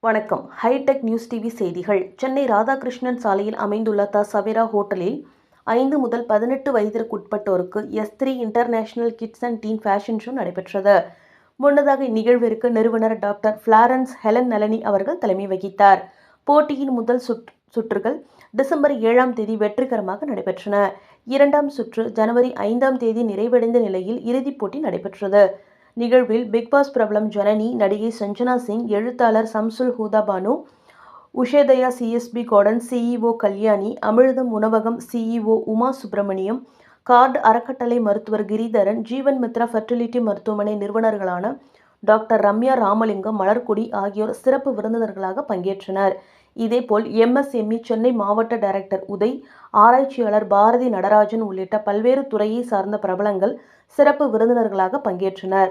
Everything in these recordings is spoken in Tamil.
வணக்கம். ஹைடெக் நியூஸ் டிவி செய்திகள். சென்னை ராதாகிருஷ்ணன் சாலையில் அமைந்துள்ள த சவேரா ஹோட்டலில் ஐந்து முதல் பதினெட்டு வயதிற்குட்பட்டோருக்கு S three international kids and teen fashion show நடைபெற்றது. முன்னதாக இந்நிகழ்விற்கு நிறுவனர் டாக்டர் ஃபிளாரன்ஸ் ஹெலன் நலனி அவர்கள் தலைமை வகித்தார். போட்டியின் முதல் சுற்று சுற்றுகள் டிசம்பர் ஏழாம் தேதி வெற்றிகரமாக நடைபெற்றன. இரண்டாம் சுற்று ஜனவரி ஐந்தாம் தேதி நிறைவடைந்த நிலையில் இறுதிப் போட்டி நடைபெற்றது. நிகழ்வில் பிக்பாஸ் பிரபலம் ஜனனி நடிகை சஞ்சனா சிங் எழுத்தாளர் Shamsul Huda Banu உஷேதயா CSP garden CEO Kalyani Amizhtham உணவகம் சிஇஓ உமா சுப்பிரமணியம் கார்டு அறக்கட்டளை மருத்துவர் கிரிதரன் ஜீவன் மித்ரா ஃபெர்டிலிட்டி மருத்துவமனை நிறுவனர்களான டாக்டர் ரம்யா ராமலிங்கம் மலர்கொடி ஆகியோர் சிறப்பு விருந்தினர்களாக பங்கேற்றனர். இதேபோல் எம்எஸ்எம்இ சென்னை மாவட்ட டைரக்டர் உதய் ஆராய்ச்சியாளர் பாரதி நடராஜன் உள்ளிட்ட பல்வேறு துறையை சார்ந்த பிரபலங்கள் சிறப்பு விருந்தினர்களாக பங்கேற்றனர்.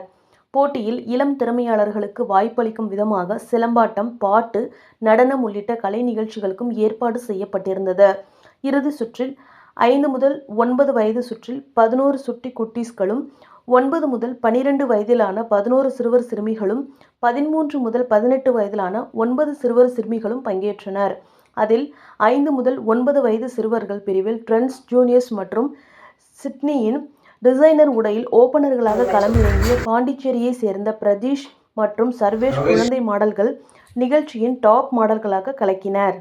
போட்டியில் இளம் திறமையாளர்களுக்கு வாய்ப்பளிக்கும் விதமாக சிலம்பாட்டம் பாட்டு நடனம் உள்ளிட்ட கலை நிகழ்ச்சிகளுக்கும் ஏற்பாடு செய்யப்பட்டிருந்தது. இறுதி சுற்றில் ஐந்து முதல் ஒன்பது வயது சுற்றில் பதினோரு சுட்டி குட்டீஸ்களும் ஒன்பது முதல் பனிரெண்டு வயதிலான பதினோரு சிறுவர் சிறுமிகளும் பதிமூன்று முதல் பதினெட்டு வயதிலான ஒன்பது சிறுவர் சிறுமிகளும் பங்கேற்றனர். அதில் ஐந்து முதல் ஒன்பது வயது சிறுவர்கள் பிரிவில் ட்ரெண்ட்ஸ் ஜூனியர்ஸ் மற்றும் சிட்னியின் டிசைனர் உடையில் ஓபனர்களாக களமிறங்கிய பாண்டிச்சேரியை சேர்ந்த பிரதீஷ் மற்றும் சர்வேஷ் குழந்தை மாடல்கள் நிகழ்ச்சியின் டாப் மாடல்களாக கலக்கினர்.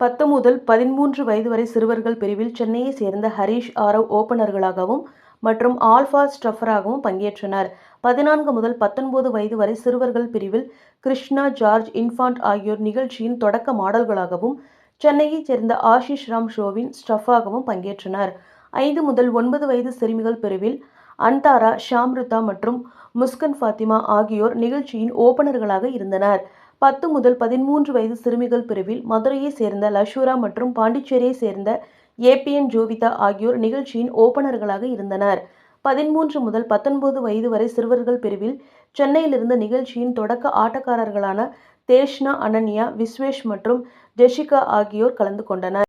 பத்து முதல் பதிமூன்று வயது வரை சிறுவர்கள் பிரிவில் சென்னையை சேர்ந்த ஹரிஷ் ஆரவ் ஓபனர்களாகவும் மற்றும் ஆல்ஃபா ஸ்டஃபராகவும் பங்கேற்றனர். பதினான்கு முதல் பத்தொன்பது வயது வரை சிறுவர்கள் பிரிவில் கிருஷ்ணா ஜார்ஜ் இன்ஃபாண்ட் ஆகியோர் நிகழ்ச்சியின் தொடக்க மாடல்களாகவும் சென்னையைச் சேர்ந்த ஆஷிஷ் ராம் ஷோவின் ஸ்டஃபாகவும் பங்கேற்றனர். ஐந்து முதல் ஒன்பது வயது சிறுமிகள் பிரிவில் அன்தாரா ஷாம்ருதா மற்றும் முஸ்கன் ஃபாத்திமா ஆகியோர் நிகழ்ச்சியின் ஓபனர்களாக இருந்தனர். பத்து முதல் பதிமூன்று வயது சிறுமிகள் பிரிவில் மதுரையைச் சேர்ந்த லஷூரா மற்றும் பாண்டிச்சேரியை சேர்ந்த ஏபிஎன் ஜோவிதா ஆகியோர் நிகழ்ச்சியின் ஓபனர்களாக இருந்தனர். பதிமூன்று முதல் பத்தொன்பது வயது வரை சிறுவர்கள் பிரிவில் சென்னையிலிருந்து நிகழ்ச்சியின் தொடக்க ஆட்டக்காரர்களான தேஷ்னா அனன்யா விஸ்வேஷ் மற்றும் ஜெஷிகா ஆகியோர் கலந்து கொண்டனர்.